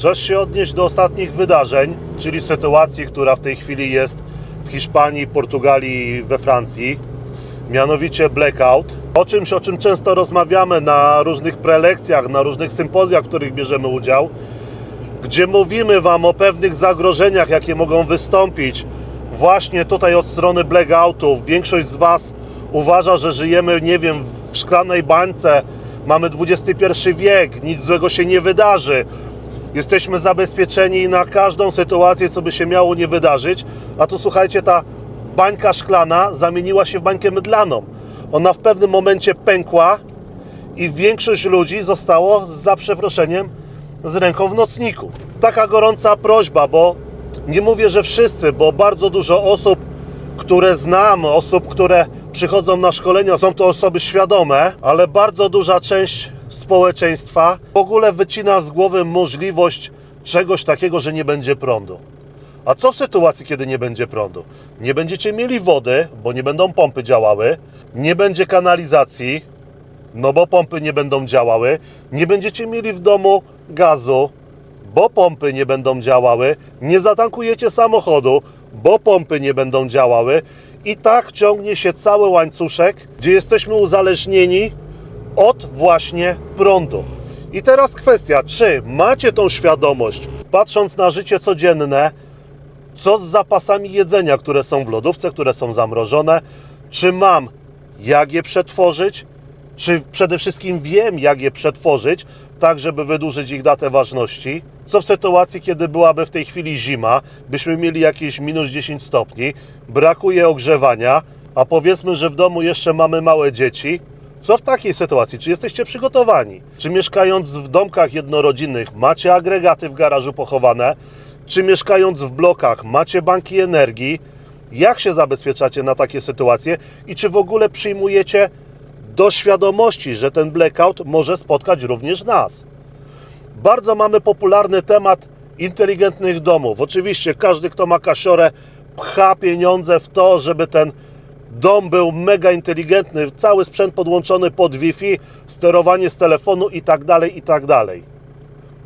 Czas się odnieść do ostatnich wydarzeń, czyli sytuacji, która w tej chwili jest w Hiszpanii, Portugalii we Francji, mianowicie blackout. O czymś, o czym często rozmawiamy na różnych prelekcjach, na różnych sympozjach, w których bierzemy udział, gdzie mówimy Wam o pewnych zagrożeniach, jakie mogą wystąpić właśnie tutaj od strony blackoutu. Większość z Was uważa, że żyjemy, nie wiem, w szklanej bańce, mamy XXI wiek, nic złego się nie wydarzy. Jesteśmy zabezpieczeni na każdą sytuację, co by się miało nie wydarzyć. A tu słuchajcie, ta bańka szklana zamieniła się w bańkę mydlaną. Ona w pewnym momencie pękła i większość ludzi zostało, za przeproszeniem, z ręką w nocniku. Taka gorąca prośba, bo nie mówię, że wszyscy, bo bardzo dużo osób, które znam, osób, które przychodzą na szkolenia, są to osoby świadome, ale bardzo duża część społeczeństwa w ogóle wycina z głowy możliwość czegoś takiego, że nie będzie prądu. A co w sytuacji, kiedy nie będzie prądu? Nie będziecie mieli wody, bo nie będą pompy działały, nie będzie kanalizacji, no bo pompy nie będą działały, nie będziecie mieli w domu gazu, bo pompy nie będą działały, nie zatankujecie samochodu, bo pompy nie będą działały i tak ciągnie się cały łańcuszek, gdzie jesteśmy uzależnieni od właśnie prądu. I teraz kwestia, czy macie tą świadomość, patrząc na życie codzienne, co z zapasami jedzenia, które są w lodówce, które są zamrożone, czy mam jak je przetworzyć, czy przede wszystkim wiem, jak je przetworzyć, tak żeby wydłużyć ich datę ważności. Co w sytuacji, kiedy byłaby w tej chwili zima, byśmy mieli jakieś minus 10 stopni, brakuje ogrzewania, a powiedzmy, że w domu jeszcze mamy małe dzieci. Co w takiej sytuacji? Czy jesteście przygotowani? Czy mieszkając w domkach jednorodzinnych macie agregaty w garażu pochowane? Czy mieszkając w blokach macie banki energii? Jak się zabezpieczacie na takie sytuacje? I czy w ogóle przyjmujecie do świadomości, że ten blackout może spotkać również nas? Bardzo mamy popularny temat inteligentnych domów. Oczywiście każdy, kto ma kasiorę, pcha pieniądze w to, żeby ten dom był mega inteligentny, cały sprzęt podłączony pod Wi-Fi, sterowanie z telefonu i tak dalej, i tak dalej.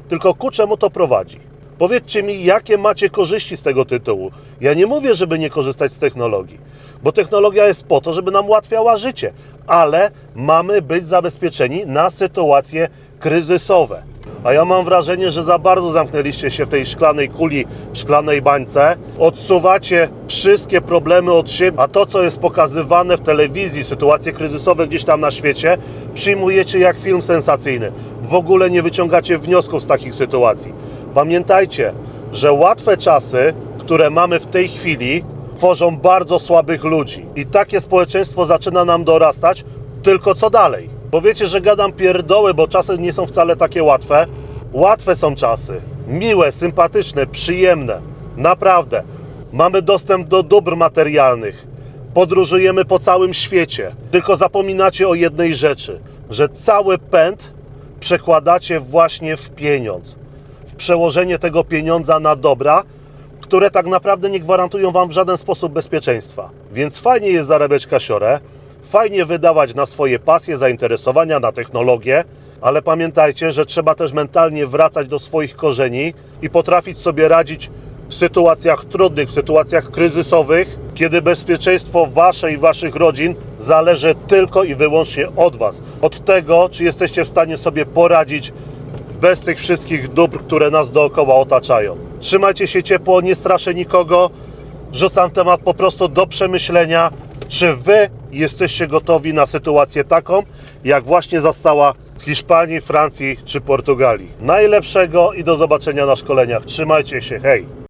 Tylko ku czemu to prowadzi? Powiedzcie mi, jakie macie korzyści z tego tytułu. Ja nie mówię, żeby nie korzystać z technologii, bo technologia jest po to, żeby nam ułatwiała życie, ale mamy być zabezpieczeni na sytuacje kryzysowe. A ja mam wrażenie, że za bardzo zamknęliście się w tej szklanej kuli, w szklanej bańce. Odsuwacie wszystkie problemy od siebie, a to, co jest pokazywane w telewizji, sytuacje kryzysowe gdzieś tam na świecie, przyjmujecie jak film sensacyjny. W ogóle nie wyciągacie wniosków z takich sytuacji. Pamiętajcie, że łatwe czasy, które mamy w tej chwili, tworzą bardzo słabych ludzi. I takie społeczeństwo zaczyna nam dorastać, tylko co dalej? Powiecie, że gadam pierdoły, bo czasy nie są wcale takie łatwe. Łatwe są czasy. Miłe, sympatyczne, przyjemne. Naprawdę. Mamy dostęp do dóbr materialnych. Podróżujemy po całym świecie. Tylko zapominacie o jednej rzeczy, że cały pęd przekładacie właśnie w pieniądz. W przełożenie tego pieniądza na dobra, które tak naprawdę nie gwarantują Wam w żaden sposób bezpieczeństwa. Więc fajnie jest zarabiać kasiorę, fajnie wydawać na swoje pasje, zainteresowania, na technologię, ale pamiętajcie, że trzeba też mentalnie wracać do swoich korzeni i potrafić sobie radzić w sytuacjach trudnych, w sytuacjach kryzysowych, kiedy bezpieczeństwo Wasze i Waszych rodzin zależy tylko i wyłącznie od Was. Od tego, czy jesteście w stanie sobie poradzić bez tych wszystkich dóbr, które nas dookoła otaczają. Trzymajcie się ciepło, nie straszę nikogo. Rzucam temat po prostu do przemyślenia, czy wy jesteście gotowi na sytuację taką, jak właśnie zastała w Hiszpanii, Francji czy Portugalii. Najlepszego i do zobaczenia na szkoleniach. Trzymajcie się, hej!